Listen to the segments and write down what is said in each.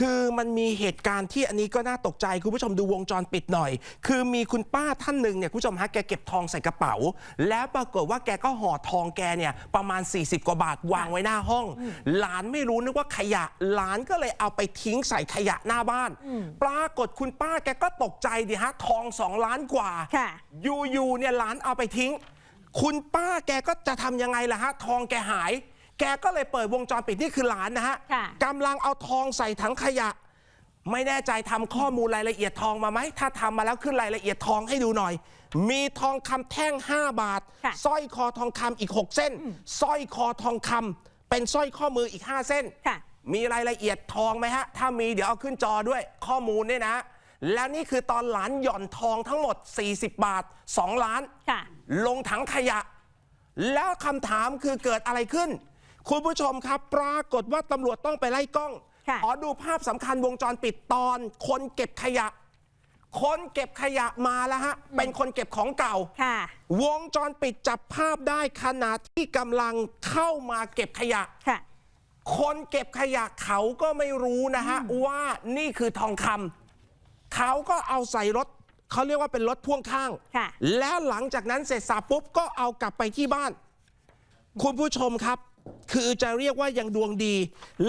คือมันมีเหตุการณ์ที่อันนี้ก็น่าตกใจคุณผู้ชมดูวงจรปิดหน่อย คือมีคุณป้าท่านหนึ่งเนี่ยคุณผู้ชมฮะแกเก็บทองใส่กระเป๋า แล้วปรากฏว่าแกก็ห่อทองแกเนี่ยประมาณ 40 กว่าบาทวางไว้หน้าห้อง หลานไม่รู้นึกว่าขยะหลานก็เลยเอาไปทิ้งใส่ขยะหน้าบ้าน ปรากฏคุณป้าแกก็ตกใจดิฮะทองสองล้านกว่าค่ะอยู่ๆเนี่ยหลานเอาไปทิ้ง คุณป้าแกก็จะทำยังไงล่ะฮะทองแกหาย แกก็เลยเปิดวงจรปิดนี่คือหลานนะฮะค่ะ กำลังเอาทองใส่ถังขยะ ไม่แน่ใจทำข้อมูลรายละเอียดทองมาไหมถ้าทำมาแล้วขึ้นรายละเอียดทองให้ดูหน่อย มีทองคำแท่ง 5 บาทค่ะ สร้อยคอทองคำอีก 6 เส้นสร้อยคอทองคำเป็นสร้อยข้อมืออีก 5 เส้น ค่ะ มีรายละเอียดทองไหมฮะ ถ้ามีเดี๋ยวเอาขึ้นจอด้วยข้อมูลเนี่ยนะ และนี่คือตอนหลานหย่อนทองทั้งหมด 40 บาท 2 ล้าน ค่ะ ลงถังขยะ แล้วคำถามคือเกิดอะไรขึ้น คุณผู้ชมครับ ปรากฏว่าตำรวจต้องไปไล่กล้องค่ะขอดูภาพสำคัญวงจรปิดตอน คนเก็บขยะ คนเก็บขยะมาแล้วฮะ เป็นคนเก็บของเก่าค่ะวงจรปิดจับภาพได้ขณะที่กำลังเข้ามาเก็บขยะค่ะคนเก็บขยะเขาก็ไม่รู้นะฮะ ว่านี่คือทองคำเขาก็เอาใส่รถเขาเรียกว่าเป็นรถพ่วงข้างค่ะแล้วหลังจากนั้นเสร็จสับปุ๊บก็เอากลับไปที่บ้าน คุณผู้ชมครับ คือจะเรียกว่ายังดวงดี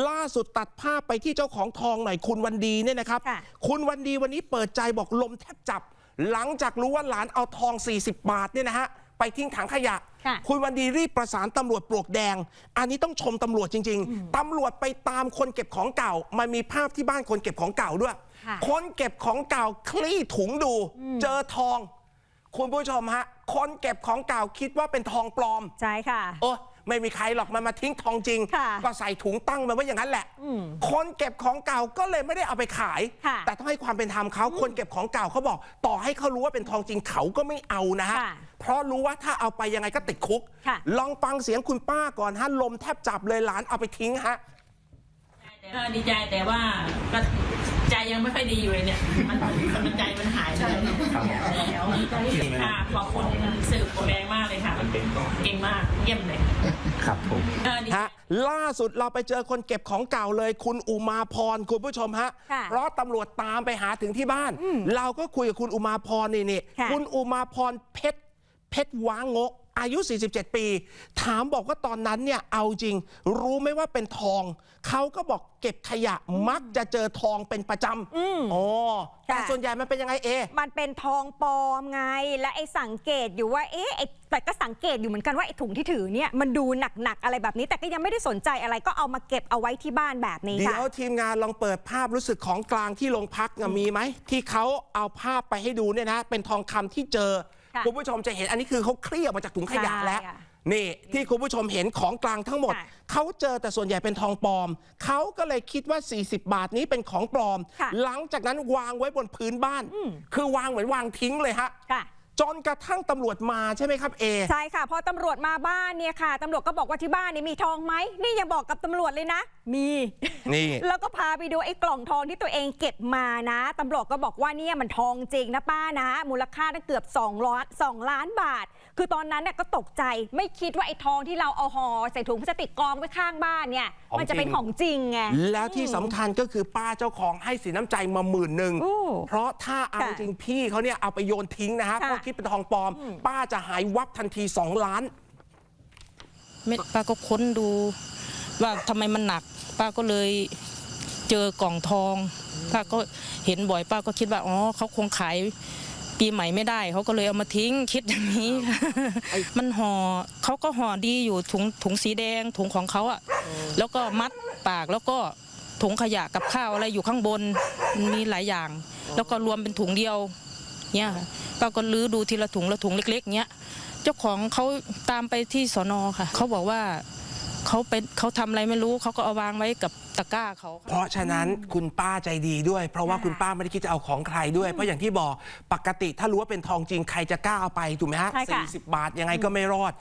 ล่าสุดตัดภาพไปที่เจ้าของทองหน่อยคุณวันดีเนี่ยนะครับ ค่ะ คุณวันดีวันนี้เปิดใจบอกลมแทบจับ หลังจากรู้ว่าหลานเอาทอง 40 บาทเนี่ยนะฮะไปทิ้งถังขยะ ค่ะคุณวันดีรีบประสานตำรวจปลวกแดง อันนี้ต้องชมตำรวจจริง ๆตำรวจไปตามคนเก็บของเก่า มันมีภาพที่บ้านคนเก็บของเก่าด้วย ค่ะ คนเก็บของเก่าคลี่ถุงดู เจอทอง คุณผู้ชมฮะคนเก็บของเก่าคิดว่าเป็นทองปลอม ใช่ค่ะ โอ้ ไม่มีใครหรอกมันมาทิ้งทองจริง ค่ะก็ใส่ถุงตั้งมันไว้อย่างนั้นแหละคนเก็บของเก่าก็เลยไม่ได้เอาไปขาย ค่ะแต่ต้องให้ความเป็นธรรมเขาคนเก็บของเก่าเขาบอก ต่อให้เขารู้ว่าเป็นทองจริงเขาก็ไม่เอานะฮะค่ะเพราะรู้ว่าถ้าเอาไปยังไงก็ติดคุก ค่ะ ลองฟังเสียงคุณป้าก่อนฮะลมแทบจับเลยหลานเอาไปทิ้งฮะก็ดีใจแต่ว่าก็ใจยังไม่ค่อยดีอยู่เลยเนี่ย มันมันใจมันหายไปแล้วค่ะขอบคุณสื่อโปรแดงมากเลยค่ะ เก่งมาก เยี่ยมเลยครับผมเออดีฮะล่าสุดเราไปเจอคนเก็บของเก่าเลย คุณอุมาพรคุณผู้ชมฮะ ค่ะเพราะตำรวจตามไปหาถึงที่บ้านเราก็คุยกับคุณอุมาพรนี่นี่ค่ะ คุณอุมาพรเพชรเพชรว้างก อายุ 47 ปี ถามบอกว่าตอนนั้นเนี่ยเอาจริง รู้ไหมว่าเป็นทอง เขาก็บอกเก็บขยะมักจะเจอทองเป็นประจำอ๋อแต่ค่ะส่วนใหญ่มันเป็นยังไงเอ มันเป็นทองปลอมไง และไอ้สังเกตอยู่ว่าเอ๊ะไอ้แต่ก็สังเกตอยู่เหมือนกันว่าไอ้ถุงที่ถือเนี่ยมันดูหนักๆอะไรแบบนี้ แต่ก็ยังไม่ได้สนใจอะไรก็เอามาเก็บเอาไว้ที่บ้านแบบนี้เดี๋ค่ะยวทีมงานลองเปิดภาพรู้สึกของกลางที่โรงพักน่ะมีไหมที่เขาเอาภาพไปให้ดูเนี่ยนะ เป็นทองคำที่เจอ ค่ะคุณผู้ชมจะเห็นอันนี้คือเขาเคลี่ยร์มาจากถุงขยะใช่แล้วค่ะนี่ที่คุณผู้ชมเห็นของกลางทั้งหมด ค่ะเขาเจอแต่ส่วนใหญ่เป็นทองปลอม เขาก็เลยคิดว่า 40 บาทนี้เป็นของปลอม ค่ะหลังจากนั้นวางไว้บนพื้นบ้านคือวางเหมือนวางทิ้งเลยฮะ ค่ะ จนกระทั่งตำรวจมาใช่ไหมครับเอ ใช่ค่ะพอตำรวจมาบ้านเนี่ยค่ะตำรวจก็บอกว่าที่บ้านเนี่ยมีทองไหมนี่ยังบอกกับตำรวจเลยนะ มี นี่ แล้วก็พาไปดูไอ้กล่องทองที่ตัวเองเก็บมานะตำรวจก็บอกว่าเนี่ยมันทองจริงนะป้านะ มูลค่าตั้งเกือบ2ล้าน2ล้านบาท คือตอนนั้นเนี่ยก็ตกใจไม่คิดว่าไอ้ทองที่เราเอาห่อใส่ถุงพลาสติกกองไว้ข้างบ้านเนี่ย ของมันจะเป็นจริงของจริงไง แล้วที่สำคัญก็คือป้าเจ้าของให้สินน้ำใจมาหมื่นหนึ่งโอ้เพราะถ้าเอาค่ะจริงพี่เขาเนี่ยเอาไปโยนทิ้งนะฮะค่ะเพราะคิดเป็นทองปลอม ป้าจะหายวับทันที2ล้าน ไม่ป้าก็ค้นดูว่าทำไมมันหนัก ป้าก็เลยเจอกล่องทอง ป้าก็เห็นบ่อยป้าก็คิดว่าอ๋อเขาคงขายปีใหม่ไม่ได้เขาก็เลยเอามาทิ้งคิดอย่างนี้มันห่อเขาก็ห่อดีอยู่ถุงถุงสีแดงถุงของเขาอะแล้วก็มัดปากแล้วก็ถุงขยะกับข้าวอะไรอยู่ข้างบนมันมีหลายอย่าง แล้วก็รวมเป็นถุงเดียว เนี่ยค่ะป้าก็ลื้อดูทีละถุงละถุงเล็ก ๆเนี้ยเจ้าของเขาตามไปที่สอนอค่ะเขาบอกว่าเขาเป็นเขาทำอะไรไม่รู้เขาก็เอาวางไว้กับตะกร้าเขาเพราะฉะนั้นคุณป้าใจดีด้วย เพราะว่าคุณป้าไม่ได้คิดจะเอาของใครด้วย เพราะอย่างที่บอกปกติถ้ารู้ว่าเป็นทองจริงใครจะกล้าเอาไปถูกไหมฮะใช่ค่ะ40บาทยังไงก็ไม่รอด